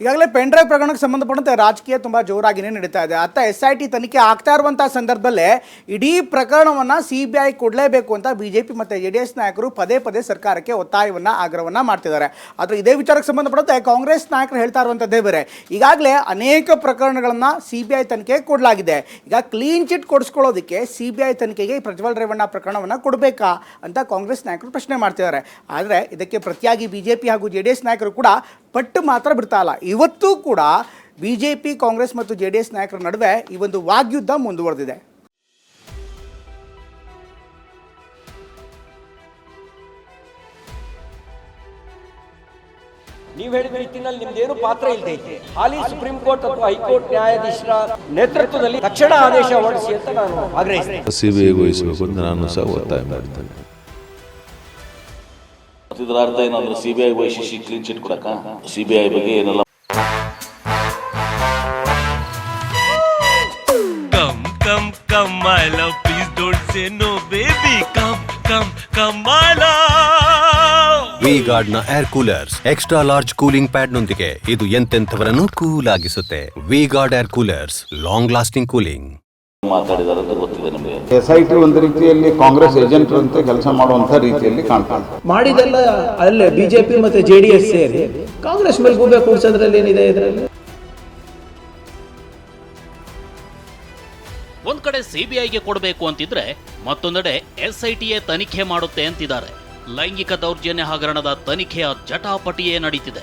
ಈಗಾಗಲೇ pen drive ಪ್ರಕರಣಕ್ಕೆ ಸಂಬಂಧಪಟ್ಟಂತೆ ರಾಜಕೀಯ ತುಂಬ ಜೋರಾಗಿನೇ ನಡೀತಾ ಇದೆ. ಅತ್ತ ಎಸ್ ಐ ಟಿ ತನಿಖೆ ಆಗ್ತಾ ಇರುವಂತಹ ಸಂದರ್ಭದಲ್ಲೇ ಇಡೀ ಪ್ರಕರಣವನ್ನು ಸಿ ಬಿ ಐ ಕೊಡಲೇಬೇಕು ಅಂತ ಬಿ ಜೆ ಪಿ ಮತ್ತು ಜೆ ಡಿ ಎಸ್ ನಾಯಕರು ಪದೇ ಪದೇ ಸರ್ಕಾರಕ್ಕೆ ಒತ್ತಾಯವನ್ನು, ಆಗ್ರಹವನ್ನು ಮಾಡ್ತಿದ್ದಾರೆ. ಆದರೆ ಇದೇ ವಿಚಾರಕ್ಕೆ ಸಂಬಂಧಪಟ್ಟಂತೆ ಕಾಂಗ್ರೆಸ್ ನಾಯಕರು ಹೇಳ್ತಾ ಇರುವಂಥದ್ದೇ ಬೇರೆ. ಈಗಾಗಲೇ ಅನೇಕ ಪ್ರಕರಣಗಳನ್ನು ಸಿ ಬಿ ಐ ತನಿಖೆ ಕೊಡಲಾಗಿದೆ. ಈಗ ಕ್ಲೀನ್ ಚಿಟ್ ಕೊಡಿಸ್ಕೊಳ್ಳೋದಕ್ಕೆ ಸಿ ಬಿ ಐ ತನಿಖೆಗೆ ಪ್ರಜ್ವಲ್ ರೇವಣ್ಣ ಪ್ರಕರಣವನ್ನು ಕೊಡಬೇಕಾ ಅಂತ ಕಾಂಗ್ರೆಸ್ ನಾಯಕರು ಪ್ರಶ್ನೆ ಮಾಡ್ತಿದ್ದಾರೆ. ಆದರೆ ಇದಕ್ಕೆ ಪ್ರತಿಯಾಗಿ ಬಿ ಜೆ ಪಿ ಹಾಗೂ ಜೆ ಡಿ ಎಸ್ ನಾಯಕರು ಕೂಡ ಪಟ್ಟು ಮಾತ್ರ ಬಿಡ್ತಾ ಇಲ್ಲ. ಇವತ್ತೂ ಕೂಡ ಬಿ ಜೆ ಪಿ ಕಾಂಗ್ರೆಸ್ ಮತ್ತು ಜೆ ಡಿ ಎಸ್ ನಾಯಕರ ನಡುವೆ ಈ ಒಂದು ವಾಗ್ಯುದ್ಧ ಮುಂದುವರೆದಿದೆ. ನೀವು ಹೇಳಿದ ರೀತಿಯಲ್ಲಿ ನಿಮ್ದೇನು ಪಾತ್ರ ಇಲ್ಲದೆ ಐತೆ ಹಾಲಿ ಸುಪ್ರೀಂ ಕೋರ್ಟ್ ಅಥವಾ ಹೈಕೋರ್ಟ್ ನ್ಯಾಯಾಧೀಶರ ನೇತೃತ್ವದಲ್ಲಿ ತಕ್ಷಣ ಆದೇಶ ಹೊರಡಿಸಿ ಅಂತ ನಾನು ಆಗ್ರಹಿಸ್ತೇನೆ. ಸಿಬಿಐ ವಹಿಸಬೇಕು ಅಂತ ನಾನು ಸಹ ಒತ್ತಾಯ ಮಾಡ್ತೇನೆ ಇದರ ಅರ್ಥ ಏನಂದ್ರೆ ಸಿಬಿಐ ಬಿ ಐ ವಹಿಸಿ ಕ್ಲೀನ್ ಚಿಟ್ ಕೊಡಕ ಸಿ ಬಿ ಐ ಬಗ್ಗೆ ಏನಲ್ಲ come come come my love please don't say no baby come come come my love V ಗಾರ್ಡ್ನ air coolers extra large cooling pad ನೊಂದಿಗೆ ಇದು ಎಂತೆಂಥವರನ್ನು cool ಆಗಿಸುತ್ತೆ. V guard air coolers long lasting cooling ಮಾತಾಡಿದಾರೆ ಅಂತ ಗೊತ್ತಿದೆ ನಿಮಗೆ. S I T ಒಂದು ರೀತಿಯಲ್ಲಿ ಕಾಂಗ್ರೆಸ್ ಏಜೆಂಟ್ರಂತೆ ಕೆಲಸ ಮಾಡುವಂತ ರೀತಿಯಲ್ಲಿ ಕಾಣ್ತಾನೆ ಮಾಡಿದೆಲ್ಲ ಅಲ್ಲೇ ಬಿಜೆಪಿ ಮತ್ತೆ ಜೆ ಡಿ ಎಸ್ ಸೇರಿ ಕಾಂಗ್ರೆಸ್ ಮೇಲೆ ಗೂಬೆ ಕೂಡ್ಸೋದ್ರಲ್ಲಿ ಏನಿದೆ ಇದರಲ್ಲಿ? ಒಂದ್ ಕಡೆ ಸಿಬಿಐಗೆ ಕೊಡಬೇಕು ಅಂತಿದ್ರೆ ಮತ್ತೊಂದೆಡೆ ಎಸ್ಐಟಿಯೇ ತನಿಖೆ ಮಾಡುತ್ತೆ ಅಂತಿದ್ದಾರೆ. ಲೈಂಗಿಕ ದೌರ್ಜನ್ಯ ಹಗರಣದ ತನಿಖೆಯ ಜಟಾಪಟಿಯೇ ನಡೀತಿದೆ.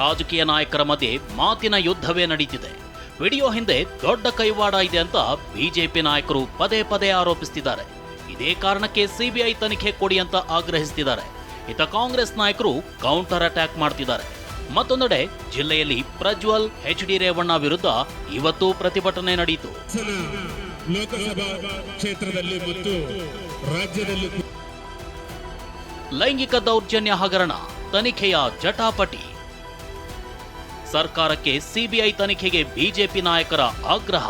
ರಾಜಕೀಯ ನಾಯಕರ ಮಧ್ಯೆ ಮಾತಿನ ಯುದ್ಧವೇ ನಡೀತಿದೆ. ವಿಡಿಯೋ ಹಿಂದೆ ದೊಡ್ಡ ಕೈವಾಡ ಇದೆ ಅಂತ ಬಿಜೆಪಿ ನಾಯಕರು ಪದೇ ಪದೇ ಆರೋಪಿಸುತ್ತಿದ್ದಾರೆ ಇದೇ ಕಾರಣಕ್ಕೆ ಸಿಬಿಐ ತನಿಖೆ ಕೊಡಿ ಅಂತ ಆಗ್ರಹಿಸುತ್ತಿದ್ದಾರೆ ಇತ ಕಾಂಗ್ರೆಸ್ ನಾಯಕರು ಕೌಂಟರ್ ಅಟ್ಯಾಕ್ ಮಾಡ್ತಿದ್ದಾರೆ. ಮತ್ತೊಂದೆಡೆ ಜಿಲ್ಲೆಯಲ್ಲಿ ಪ್ರಜ್ವಲ್ ಎಚ್ ಡಿ ರೇವಣ್ಣ ವಿರುದ್ಧ ಇವತ್ತು ಪ್ರತಿಭಟನೆ ನಡೆಯಿತು ಲೋಕಸಭಾ ಕ್ಷೇತ್ರದಲ್ಲಿ ಮತ್ತು ರಾಜ್ಯದಲ್ಲಿ ಲೈಂಗಿಕ ದೌರ್ಜನ್ಯ ಹಗರಣ ತನಿಖೆಯ ಜಟಾಪಟಿ. ಸರ್ಕಾರಕ್ಕೆ ಸಿಬಿಐ ತನಿಖೆಗೆ ಬಿಜೆಪಿ ನಾಯಕರ ಆಗ್ರಹ.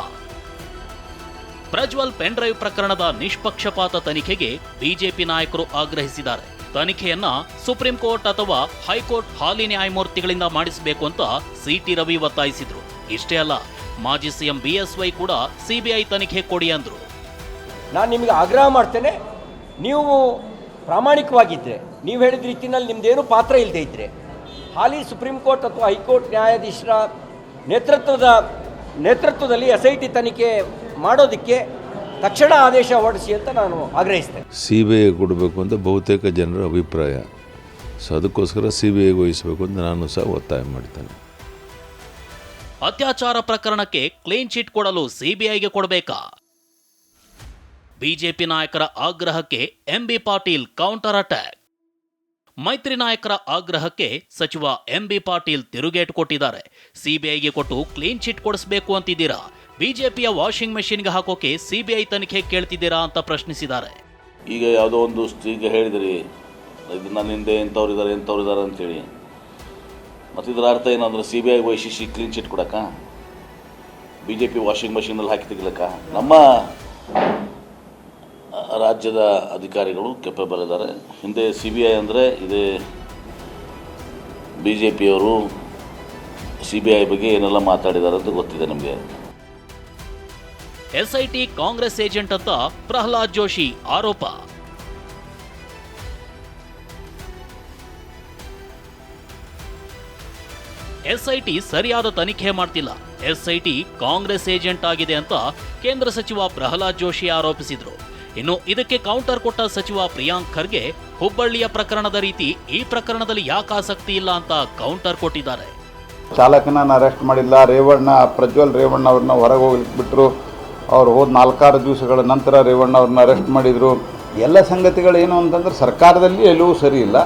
ಪ್ರಜ್ವಲ್ ಪೆನ್ಡ್ರೈವ್ ಪ್ರಕರಣದ ನಿಷ್ಪಕ್ಷಪಾತ ತನಿಖೆಗೆ ಬಿಜೆಪಿ ನಾಯಕರು ಆಗ್ರಹಿಸಿದ್ದಾರೆ. ತನಿಖೆಯನ್ನ ಸುಪ್ರೀಂ ಕೋರ್ಟ್ ಅಥವಾ ಹೈಕೋರ್ಟ್ ಹಾಲಿ ನ್ಯಾಯಮೂರ್ತಿಗಳಿಂದ ಮಾಡಿಸಬೇಕು ಅಂತ ಸಿಟಿ ರವಿ ಒತ್ತಾಯಿಸಿದ್ರು. ಇಷ್ಟೇ ಅಲ್ಲ, ಮಾಜಿ ಸಿಎಂ ಬಿಎಸ್ವೈ ಕೂಡ ಸಿಬಿಐ ತನಿಖೆ ಕೊಡಿ ಅಂದ್ರು. ನಾನು ನಿಮಗೆ ಆಗ್ರಹ ಮಾಡ್ತೇನೆ, ನೀವು ಪ್ರಾಮಾಣಿಕವಾಗಿದ್ದರೆ ನೀವು ಹೇಳಿದ ರೀತಿಯಲ್ಲಿ ನಿಮ್ದೇನು ಪಾತ್ರ ಇಲ್ಲದೆ ಇದ್ದರೆ ಹಾಲಿ ಸುಪ್ರೀಂ ಕೋರ್ಟ್ ಅಥವಾ ಹೈಕೋರ್ಟ್ ನ್ಯಾಯಾಧೀಶರ ನೇತೃತ್ವದ ನೇತೃತ್ವದಲ್ಲಿ ಎಸ್ ಐ ಟಿ ತನಿಖೆ ಮಾಡೋದಕ್ಕೆ ತಕ್ಷಣ ಆದೇಶ ಹೊರಡಿಸಿ ಅಂತ ನಾನು ಆಗ್ರಹಿಸ್ತೇನೆ. ಸಿ ಬಿ ಐ ಕೊಡಬೇಕು ಅಂತ ಬಹುತೇಕ ಜನರ ಅಭಿಪ್ರಾಯ. ಸೊ ಅದಕ್ಕೋಸ್ಕರ ಸಿ ಬಿ ಐಗೆ ವಹಿಸಬೇಕು ಅಂತ ನಾನು ಸಹ ಒತ್ತಾಯ ಮಾಡ್ತೇನೆ. ಅತ್ಯಾಚಾರ ಪ್ರಕರಣಕ್ಕೆ ಕ್ಲೀನ್ ಚಿಟ್ ಕೊಡಲು ಸಿಬಿಐಗೆ ಕೊಡಬೇಕಾ? ಬಿಜೆಪಿ ನಾಯಕರ ಆಗ್ರಹಕ್ಕೆ ಎಂಬಿ ಪಾಟೀಲ್ ಕೌಂಟರ್ ಅಟ್ಯಾಕ್ ಮೈತ್ರಿ ನಾಯಕರ ಆಗ್ರಹಕ್ಕೆ ಸಚಿವ ಎಂಬಿ ಪಾಟೀಲ್ ತಿರುಗೇಟು ಕೊಟ್ಟಿದ್ದಾರೆ. ಸಿಬಿಐಗೆ ಕೊಟ್ಟು ಕ್ಲೀನ್ ಚಿಟ್ ಕೊಡಿಸಬೇಕು ಅಂತಿದ್ದೀರಾ? ಬಿಜೆಪಿಯ ವಾಷಿಂಗ್ ಮೆಷಿನ್ಗೆ ಹಾಕೋಕೆ ಸಿಬಿಐ ತನಿಖೆ ಕೇಳ್ತಿದ್ದೀರಾ ಅಂತ ಪ್ರಶ್ನಿಸಿದ್ದಾರೆ. ಈಗ ಯಾವುದೋ ಒಂದು ಈಗ ಹೇಳಿದ್ರಿ ನನ್ನ ಹಿಂದೆ ಎಂಥವ್ರು ಇದ್ದಾರೆ ಎಂಥವ್ರು ಇದ್ದಾರೆ ಅಂತೇಳಿ. ಮತ್ತು ಇದರ ಅರ್ಥ ಏನಂದ್ರೆ ಸಿ ಬಿ ಐ ವೈಶಿಷ್ಟಿ ಕ್ಲೀನ್ ಚಿಟ್ ಕೊಡಕ್ಕ? ಬಿ ಜೆ ಪಿ ವಾಷಿಂಗ್ ಮೆಷಿನಲ್ಲಿ ಹಾಕಿ ತೆಗಿಲಕ್ಕ? ನಮ್ಮ ರಾಜ್ಯದ ಅಧಿಕಾರಿಗಳು ಕೆಪ್ಪೆ ಇದ್ದಾರೆ ಹಿಂದೆ ಸಿ ಬಿ ಐ ಅಂದರೆ ಇದೇ ಬಿ ಜೆ ಪಿಯವರು ಸಿ ಬಿ ಐ ಬಗ್ಗೆ ಏನೆಲ್ಲ ಮಾತಾಡಿದ್ದಾರೆ ಅಂತ ಗೊತ್ತಿದೆ ನಮಗೆ. ಎಸ್ಐಟಿ ಕಾಂಗ್ರೆಸ್ ಏಜೆಂಟ್ ಅಂತ ಪ್ರಹ್ಲಾದ್ ಜೋಶಿ ಆರೋಪ. ಎಸ್ಐಟಿ ಸರಿಯಾದ ತನಿಖೆ ಮಾಡ್ತಿಲ್ಲ. ಎಸ್ಐಟಿ ಕಾಂಗ್ರೆಸ್ ಏಜೆಂಟ್ ಆಗಿದೆ ಅಂತ ಕೇಂದ್ರ ಸಚಿವ ಪ್ರಹ್ಲಾದ್ ಜೋಶಿ ಆರೋಪಿಸಿದ್ರು. ಇನ್ನು ಇದಕ್ಕೆ ಕೌಂಟರ್ ಕೊಟ್ಟ ಸಚಿವ ಪ್ರಿಯಾಂಕ್ ಖರ್ಗೆ, ಹುಬ್ಬಳ್ಳಿಯ ಪ್ರಕರಣದ ರೀತಿ ಈ ಪ್ರಕರಣದಲ್ಲಿ ಯಾಕೆ ಆಸಕ್ತಿ ಇಲ್ಲ ಅಂತ ಕೌಂಟರ್ ಕೊಟ್ಟಿದ್ದಾರೆ. ಚಾಲಕನ ಅರೆಸ್ಟ್ ಮಾಡಿಲ್ಲ, ರೇವಣ್ಣ, ಪ್ರಜ್ವಲ್ ರೇವಣ್ಣ ಅವ್ರನ್ನ ಹೊರಗೆ ಹೋಗ್ಲಿಕ್ಕೆ ಬಿಟ್ಟರು ಅವ್ರು ಹೋದ ನಾಲ್ಕಾರು ದಿವಸಗಳ ನಂತರ ರೇವಣ್ಣ ಅವ್ರನ್ನ ಅರೆಸ್ಟ್ ಮಾಡಿದರು. ಎಲ್ಲ ಸಂಗತಿಗಳು ಏನು ಅಂತಂದ್ರೆ ಸರ್ಕಾರದಲ್ಲಿ ಎಲ್ಲವೂ ಸರಿ ಇಲ್ಲ.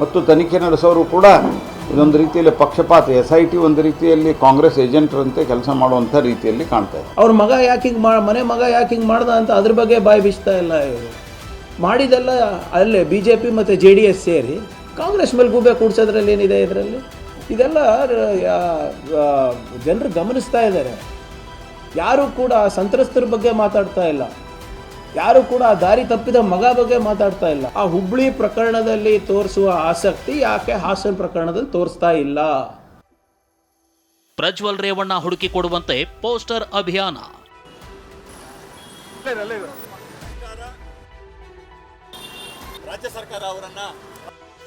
ಮತ್ತು ತನಿಖೆ ನಡೆಸೋರು ಕೂಡ ಇದೊಂದು ರೀತಿಯಲ್ಲಿ ಪಕ್ಷಪಾತ. ಎಸ್ ಐ ಟಿ ಒಂದು ರೀತಿಯಲ್ಲಿ ಕಾಂಗ್ರೆಸ್ ಏಜೆಂಟ್ರಂತೆ ಕೆಲಸ ಮಾಡುವಂಥ ರೀತಿಯಲ್ಲಿ ಕಾಣ್ತಾ ಇದೆ. ಅವ್ರ ಮಗ ಯಾಕೆ ಮಾ ಮನೆ ಮಗ ಯಾಕೆ ಹಿಂಗೆ ಮಾಡ್ದ ಅಂತ ಅದ್ರ ಬಗ್ಗೆ ಬಾಯಿ ಬಿಚ್ತಾ ಇಲ್ಲ. ಮಾಡಿದೆಲ್ಲ ಅಲ್ಲೇ ಬಿ ಜೆ ಪಿ ಮತ್ತು ಜೆ ಡಿ ಎಸ್ ಸೇರಿ ಕಾಂಗ್ರೆಸ್ ಮೇಲೆ ಗೂಬೆ ಕೂಡ್ಸೋದ್ರಲ್ಲಿ ಏನಿದೆ ಇದರಲ್ಲಿ? ಇದೆಲ್ಲ ಜನರು ಗಮನಿಸ್ತಾ ಇದ್ದಾರೆ. ಯಾರು ಕೂಡ ಸಂತ್ರಸ್ತರ ಬಗ್ಗೆ ಮಾತಾಡ್ತಾ ಇಲ್ಲ. ಯಾರು ಕೂಡ ಆ ದಾರಿ ತಪ್ಪಿದ ಮಗ ಬಗ್ಗೆ ಮಾತಾಡ್ತಾ ಇಲ್ಲ. ಆ ಹುಬ್ಳಿ ಪ್ರಕರಣದಲ್ಲಿ ತೋರಿಸುವ ಆಸಕ್ತಿ ಯಾಕೆ ಹಾಸನ್ ಪ್ರಕರಣದಲ್ಲಿ ತೋರಿಸ್ತಾ ಇಲ್ಲ? ಪ್ರಜ್ವಲ್ ರೇವಣ್ಣ ಹುಡುಕಿ ಕೊಡುವಂತೆ ಪೋಸ್ಟರ್ ಅಭಿಯಾನ. ರಾಜ್ಯ ಸರ್ಕಾರ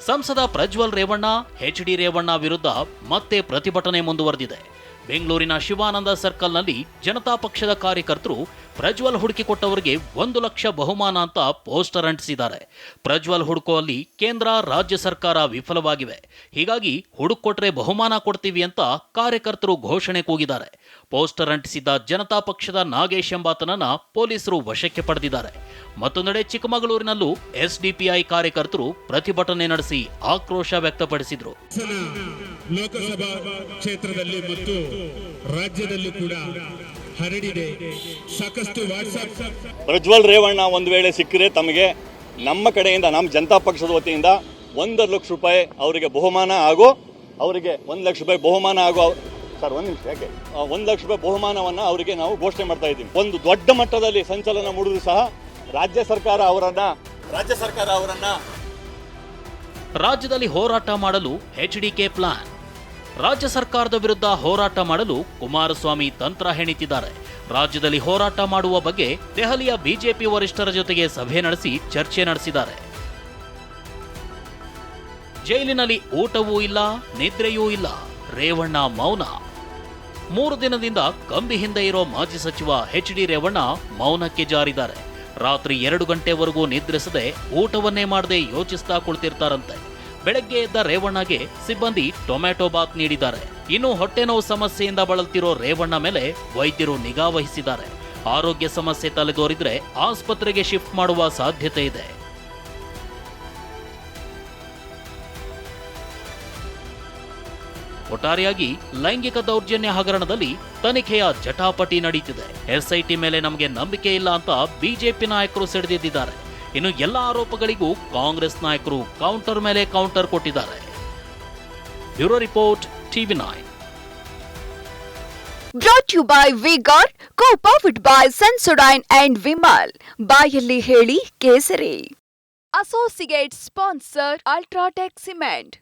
ಸಂಸದ ಪ್ರಜ್ವಲ್ ರೇವಣ್ಣ ಎಚ್ ಡಿ ರೇವಣ್ಣ ವಿರುದ್ಧ ಮತ್ತೆ ಪ್ರತಿಭಟನೆ ಮುಂದುವರೆದಿದೆ. ಬೆಂಗಳೂರಿನ ಶಿವಾನಂದ ಸರ್ಕಲ್ನಲ್ಲಿ ಜನತಾ ಪಕ್ಷದ ಕಾರ್ಯಕರ್ತರು ಪ್ರಜ್ವಲ್ ಹುಡುಕಿಕೊಟ್ಟವರಿಗೆ ಒಂದು ಲಕ್ಷ ಬಹುಮಾನ ಅಂತ ಪೋಸ್ಟರ್ ಅಂಟಿಸಿದ್ದಾರೆ. ಪ್ರಜ್ವಲ್ ಹುಡುಕುವಲ್ಲಿ ಕೇಂದ್ರ, ರಾಜ್ಯ ಸರ್ಕಾರ ವಿಫಲವಾಗಿವೆ. ಹೀಗಾಗಿ ಹುಡುಕೊಟ್ರೆ ಬಹುಮಾನ ಕೊಡ್ತೀವಿ ಅಂತ ಕಾರ್ಯಕರ್ತರು ಘೋಷಣೆ ಕೂಗಿದ್ದಾರೆ. ಪೋಸ್ಟರ್ ಅಂಟಿಸಿದ್ದ ಜನತಾ ಪಕ್ಷದ ನಾಗೇಶ್ ಎಂಬಾತನನ್ನ ಪೊಲೀಸರು ವಶಕ್ಕೆ ಪಡೆದಿದ್ದಾರೆ. ಮತ್ತೊಂದೆಡೆ ಚಿಕ್ಕಮಗಳೂರಿನಲ್ಲೂ ಎಸ್ಡಿಪಿಐ ಕಾರ್ಯಕರ್ತರು ಪ್ರತಿಭಟನೆ ನಡೆಸಿ ಆಕ್ರೋಶ ವ್ಯಕ್ತಪಡಿಸಿದರು. ಲೋಕಸಭಾ ಕ್ಷೇತ್ರದಲ್ಲಿ ಮತ್ತು ರಾಜ್ಯದಲ್ಲೂ ಕೂಡ ಹರಡಿದೆ. ಸಾಕಷ್ಟು ವಾಟ್ಸ್ಆಪ್ ಪ್ರಜ್ವಲ್ ರೇವಣ್ಣ ಒಂದು ವೇಳೆ ಸಿಕ್ಕರೆ ತಮಗೆ ನಮ್ಮ ಕಡೆಯಿಂದ ನಮ್ಮ ಜನತಾ ಪಕ್ಷದ ವತಿಯಿಂದ ಒಂದು ಲಕ್ಷ ರೂಪಾಯಿ ಅವರಿಗೆ ಬಹುಮಾನ ಹಾಗೂ ಅವರಿಗೆ ಒಂದು ಲಕ್ಷ ರೂಪಾಯಿ ಬಹುಮಾನ ಹಾಗೂ ಸರ್ ಒಂದು ನಿಮಿಷ ಯಾಕೆ? ಒಂದು ಲಕ್ಷ ರೂಪಾಯಿ ಬಹುಮಾನವನ್ನು ಅವರಿಗೆ ನಾವು ಘೋಷಣೆ ಮಾಡ್ತಾ ಇದ್ದೀವಿ. ಒಂದು ದೊಡ್ಡ ಮಟ್ಟದಲ್ಲಿ ಸಂಚಲನ ಮೂಡಿದ್ರು ಸಹ ರಾಜ್ಯ ಸರ್ಕಾರ ಅವರನ್ನ ರಾಜ್ಯ ಸರ್ಕಾರ ಅವರನ್ನ ರಾಜ್ಯದಲ್ಲಿ ಹೋರಾಟ ಮಾಡಲು ಎಚ್ ಡಿ ಕೆ ಪ್ಲಾನ್ ರಾಜ್ಯ ಸರ್ಕಾರದ ವಿರುದ್ಧ ಹೋರಾಟ ಮಾಡಲು ಕುಮಾರಸ್ವಾಮಿ ತಂತ್ರ ಹೆಣಿತಿದ್ದಾರೆ. ರಾಜ್ಯದಲ್ಲಿ ಹೋರಾಟ ಮಾಡುವ ಬಗ್ಗೆ ದೆಹಲಿಯ ಬಿಜೆಪಿ ವರಿಷ್ಠರ ಜೊತೆಗೆ ಸಭೆ ನಡೆಸಿ ಚರ್ಚೆ ನಡೆಸಿದ್ದಾರೆ. ಜೈಲಿನಲ್ಲಿ ಊಟವೂ ಇಲ್ಲ, ನಿದ್ರೆಯೂ ಇಲ್ಲ. ರೇವಣ್ಣ ಮೌನ. ಮೂರು ದಿನದಿಂದ ಕಂಬಿ ಹಿಂದೆ ಇರೋ ಮಾಜಿ ಸಚಿವ ಎಚ್ ಡಿ ರೇವಣ್ಣ ಮೌನಕ್ಕೆ ಜಾರಿದ್ದಾರೆ. ರಾತ್ರಿ ಎರಡು ಗಂಟೆವರೆಗೂ ನಿದ್ರಿಸದೆ ಊಟವನ್ನೇ ಮಾಡದೆ ಯೋಚಿಸ್ತಾ ಕುಳಿತಿರ್ತಾರಂತೆ. ಬೆಳಗ್ಗೆ ಎದ್ದ ರೇವಣ್ಣಗೆ ಸಿಬ್ಬಂದಿ ಟೊಮ್ಯಾಟೊ ಬಾತ್ ನೀಡಿದ್ದಾರೆ. ಇನ್ನು ಹೊಟ್ಟೆ ನೋವು ಸಮಸ್ಯೆಯಿಂದ ಬಳಲ್ತಿರೋ ರೇವಣ್ಣ ಮೇಲೆ ವೈದ್ಯರು ನಿಗಾ ವಹಿಸಿದ್ದಾರೆ. ಆರೋಗ್ಯ ಸಮಸ್ಯೆ ತಲೆದೋರಿದ್ರೆ ಆಸ್ಪತ್ರೆಗೆ ಶಿಫ್ಟ್ ಮಾಡುವ ಸಾಧ್ಯತೆ ಇದೆ. ಒಟ್ಟಾರೆಯಾಗಿ ಲೈಂಗಿಕ ದೌರ್ಜನ್ಯ ಹಗರಣದಲ್ಲಿ ತನಿಖೆಯ ಜಟಾಪಟಿ ನಡೀತಿದೆ. ಎಸ್ಐಟಿ ಮೇಲೆ ನಮಗೆ ನಂಬಿಕೆ ಇಲ್ಲ ಅಂತ ಬಿಜೆಪಿ ನಾಯಕರು ಸಿಡಿದಿದ್ದಾರೆ. ಇನ್ನು ಎಲ್ಲ ಆರೋಪಗಳಿಗೂ ಕಾಂಗ್ರೆಸ್ ನಾಯಕರು ಕೌಂಟರ್ ಮೇಲೆ ಕೌಂಟರ್ ಕೊಟ್ಟಿದ್ದಾರೆ. Bureau report TV nine. Brought you by V Guard co powered by Sensodyne and Vimal ಬಾಯಲ್ಲಿ ಹೇಳಿ Kesari. Associate sponsor UltraTech cement